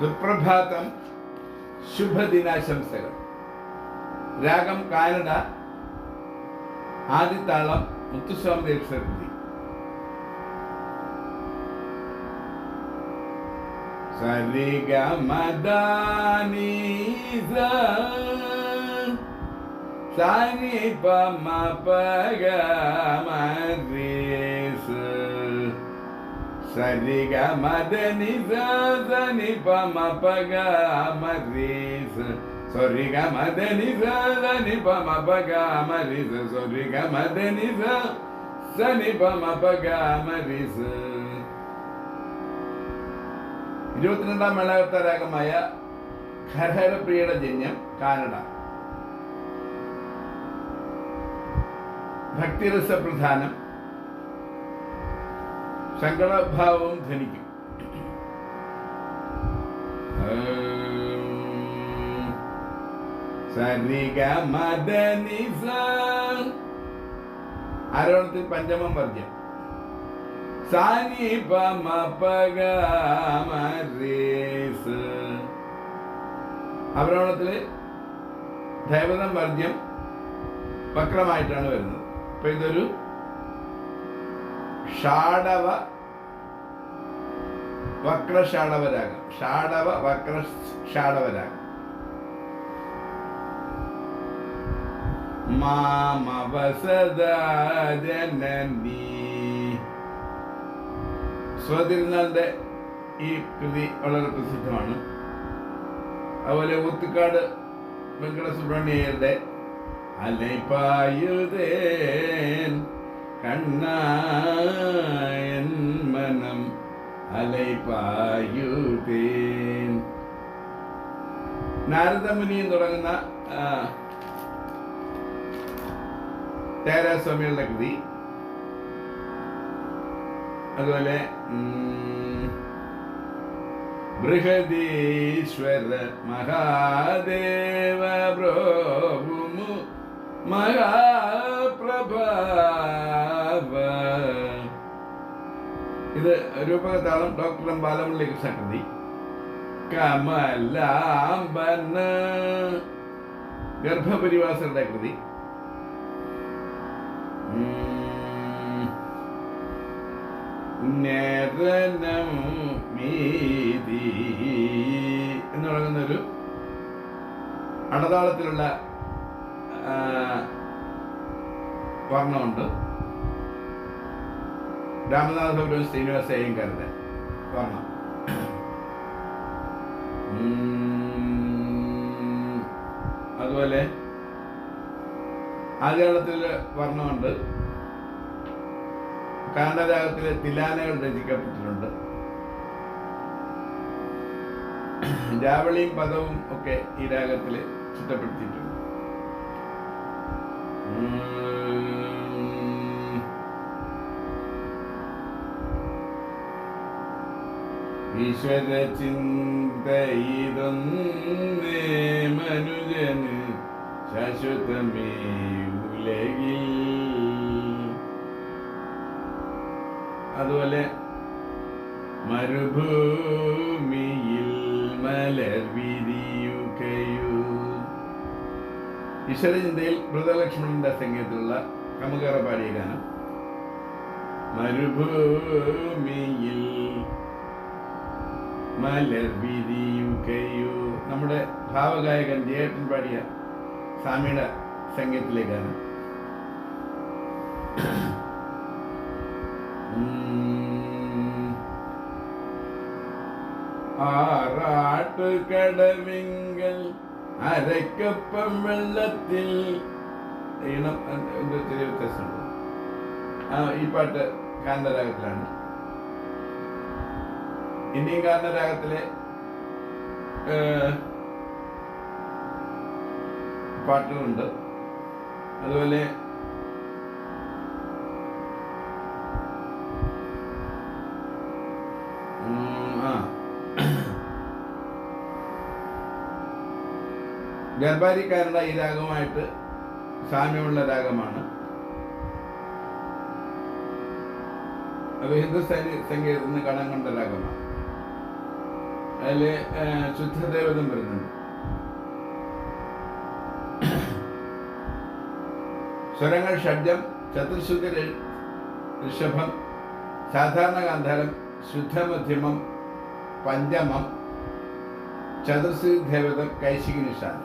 ಸುಪ್ರಭಾತಂ ಶುಭ ದಿನಾಶಂಸೆಗಳು ರಾಗಂ ಕಾನಡ ಆದಿತಾಳಂ ಮುತ್ತುಸ್ವಾಮಿ ದೇವ್ ಸರ್ತಿ ಸರಿ ಗ ಮದಾನಿ ಸಾರಿ ಪ ಮ ಪ ಗ ಮರಿ പമ പഗ മരീസ് സരിഗ മദനി സനി പമ പഗ മരീസ് സരിഗ മദനി സനി പമ പഗ മരീസ് ഇരുപത്തിരണ്ടാം മേളകത്ത രാഗമായ ഹരഹരപ്രിയയുടെ ജന്യം കാനഡ. ഭക്തിരസ പ്രധാനം സങ്കടഭാവവും ധനിക്കും ആരോണത്തിൽ പഞ്ചമം വർജ്യം സാനി അവരോണത്തിൽ ദേവതം വർജ്യം വക്രമായിട്ടാണ് വരുന്നത്. അപ്പൊ ഇതൊരു ഷാഡവ വക്രഷാഡവരാഗം. ഷാഡവ വക്ര ഷാഡവരാഗം. മാമവസദ ജനനീ സ്വതിരുന്നാളിന്റെ ഈ കൃതി വളരെ പ്രസിദ്ധമാണ്. അതുപോലെ ഊത്തുക്കാട് വെങ്കട സുബ്രഹ്മണ്യരുടെ അലൈപ്പായുതേൻ കണ്ണായൻ മനം അലൈപ്പായുതേൻ നാരദമുനിയും തുടങ്ങുന്ന തേരാസ്വാമികളുടെ കൃതി. അതുപോലെ ബൃഹദീശ്വര മഹാദേവ പ്രോഭുമു മഹാപ്രഭാവ ഇത് രൂപകതാളം ഡോക്ടർ ബാലമുള്ളി കൃഷ്ണകൃതി കമലാംബന. ഗർഭപരിവാസരുടെ കൃതി. നരനം മീതി എന്ന് തുടങ്ങുന്ന ഒരു അടതാളത്തിലുള്ള ആ, രാമനാഥ രാമനാഥപുരം ശ്രീനിവാസ അയ്യങ്കാരുടെ വർണം അതുപോലെ ആദ്യകാലത്തിൽ വർണമുണ്ട് കാണ്ഡരാഗത്തിലെ തിലാനകൾ രചിക്കപ്പെട്ടിട്ടുണ്ട്. ജാവളിയും പദവും ഒക്കെ ഈ രാഗത്തിൽ ചിട്ടപ്പെടുത്തിയിട്ടുണ്ട്. ഈശ്വര ചിന്തയിതൊന്നേ മനുജന് ശാശ്വതമേ ഉലകിൽ. അതുപോലെ മരുഭൂമിയിൽ മലർ വിരിയുകയു ഈശ്വരചിന്തയിൽ മൃതലക്ഷ്മണന്റെ സംഗീതത്തിലുള്ള കമുകേറ പാടിയ ഗാനം. മരുഭൂമിയിൽ മലർ നമ്മുടെ ഭാവഗായകൻ ജയേട്ടൻ പാടിയ സ്വാമിയുടെ സംഗീതത്തിലെ ഗാനം. ഉം. അരക്കപ്പം വെള്ളത്തിൽ. ഈണം ചെറിയ വ്യത്യാസമുണ്ട്. ആ ഈ പാട്ട് കാന്തരാഗത്തിലാണ്. ഇന്ത്യൻ കാന്തരാഗത്തിലെ പാട്ടുകളുണ്ട്. അതുപോലെ ഗർഭാരിക്കാരുടെ ഈ രാഗമായിട്ട് സാമ്യമുള്ള രാഗമാണ്. അത് ഹിന്ദുസ്ഥാനി സംഗീതത്തിൽ നിന്ന് കടം കണ്ട രാഗമാണ്. അതിൽ ശുദ്ധദേവതം വരുന്നുണ്ട്. സ്വരങ്ങൾ ഷഡ്ജം ചതുർശുദ്ധ ഋഷഭം സാധാരണ ഗാന്ധാരം ശുദ്ധമധ്യമം പഞ്ചമം ചതുർശ്രീ ദേവതം കൈശികി നിഷാദം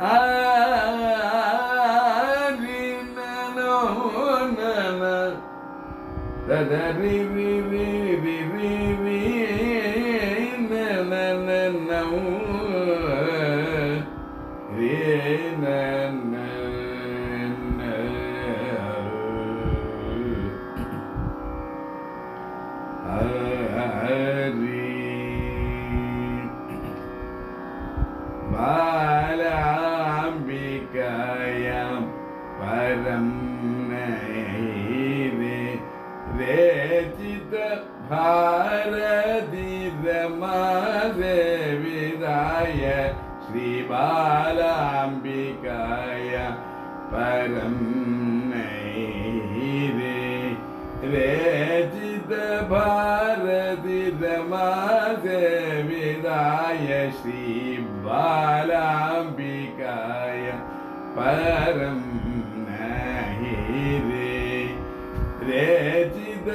Ah that da re re രചിത ഭാരതി രമാദേവിതായ ശ്രീ ബാലാംബികായ പരം നഹിരേ രചിത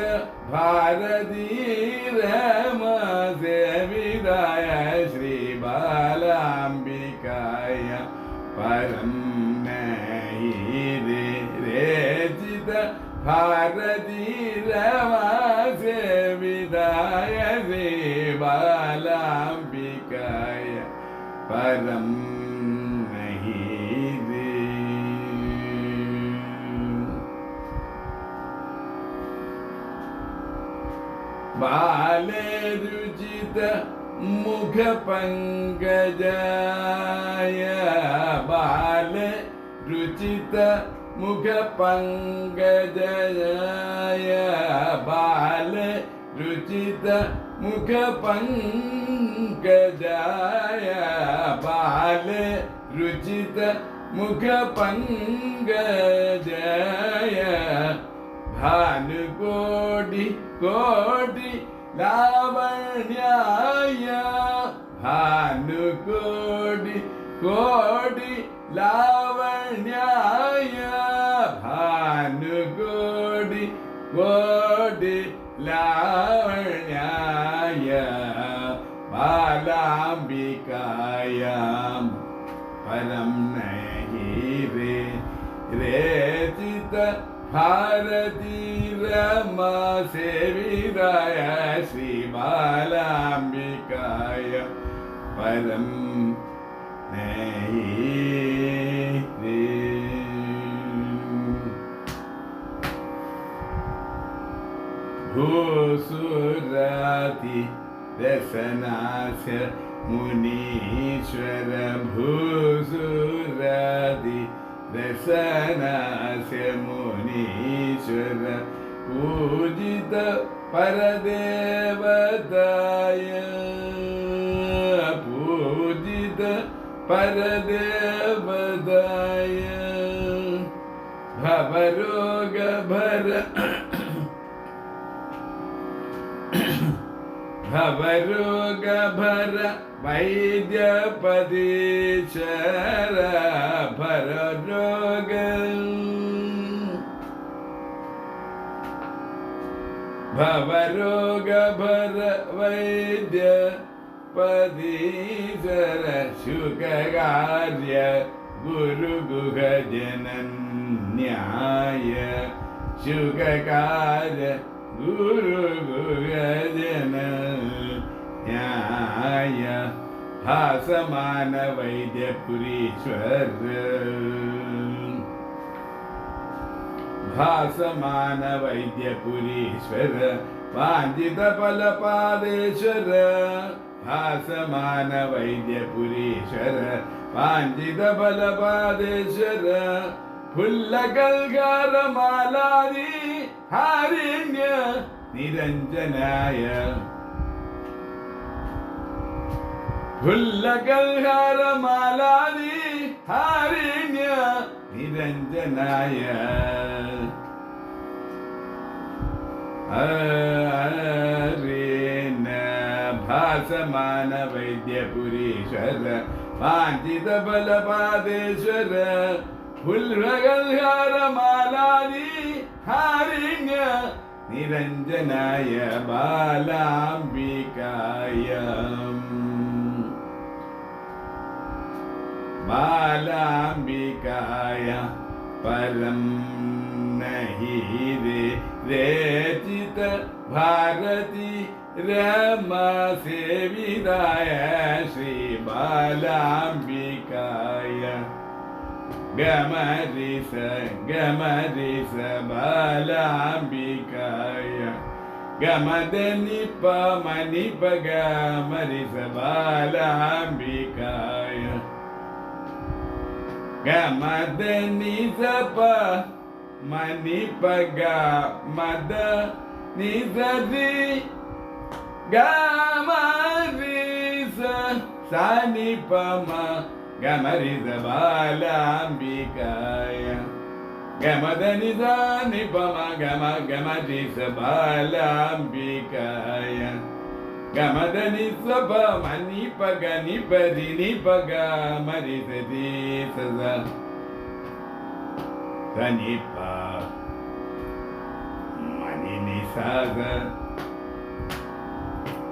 ഭാരതി രമസേവിതായ ഭാരതി രമസേവിതായ ശ്രീ ബാലാംബികായ പരം നഹിരേ ബാലരുചിത മുഖ പങ്കജായ ബാല രുചിത മുഖ പങ്കജായ ബാല രുചിത മുഖപങ്കജായ ബാല രുചിത മുഖപങ്കജായ ഭാനു ഭാനുകോടി കോടി ലാവണ്യായ ഭാനുകോടി കോടി ലാവണ്യായ കോടി ലാവണ്യായ ബാലാംബികായാം പരം നഹീരേ രേചിത ഭാരതി രമ സേവിതായ ശ്രീ ബാലാംബികായ പരം നഹീരേ भूसुराति रसनास्य मुनीश्वर भूसुराति रसनास्य मुनीश्वर पूजित परदेवताय पूजित परदेवताय भवरोगभर ഭവരോഗഭര വൈദ്യപദീശര ഭരരോഗ ഭവരോഗഭര വൈദ്യ പദീശര ശുഖകാര്യ ഗുരുഗുഹജനന്യായ ശുഖകാര്യ गुरुगुरजन न्याय भासमान वैद्यपुरीश्वर भासमान वैद्यपुरीश्वर वाञ्छितफलपादेश्वर भासमान वैद्यपुरीश्वर वाञ्छितफलपादेश्वर फुल्लकल्कारमालादि ഹാരിണ്യ നിരഞ്ജനായ. ഫുല്ലകൽഹാരമാലാദി ഹാരിണ്യ നിരഞ്ജനായ. ഹരേന ഭാസമാന വൈദ്യപുരീശ്വര വാഞ്ചിത ബലപാദേശ്വര ഉൽവകൽഹാരമാലാരി ഹാരിങ്ങ നിരഞ്ജനായ ബാലാംബികായ. ബാലാംബികായ പലം നഹി രേചിത ഭാരതി രമസേവിതായ ശ്രീ ബാലാംബികായ. ഗമരിസ ഗമരിസ ബാലാംബികായ ഗമദനി പമനി ഗമരിസ ബാലാംബികായ ഗമദനി സപ മണി പഗ മദ നിസതി ഗമരിസ സനി പമ ಗಮರಿ ಬಾಲಾಂಬಿಕಾಯ. ಗಮದ ನಿಧಾನಿ ಪಮ ಗಮ ಗಮಜಿಸ ಸಬಾಲಾಂಬಿಕಾಯ ಗಮದ ನಿಸ್ವಪ ಮನಿ ಪಗ ನಿಪದಿ ನಿಪಗ ಮರಿದ ದೇಸದ. ಸನಿಪ ಮನಿ ನಿಸಾದ.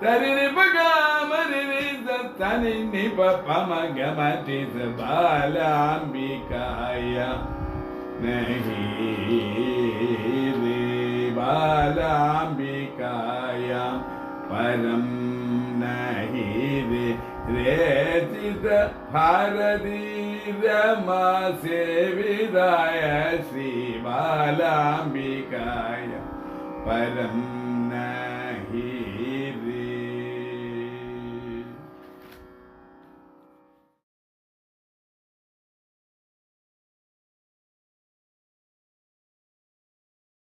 Tariri baga mariri zatani nipa pamagamati zabala ambikaya Nahi bala ambikaya param nahi rechita bharati rama sevidaya Sri bala ambikaya param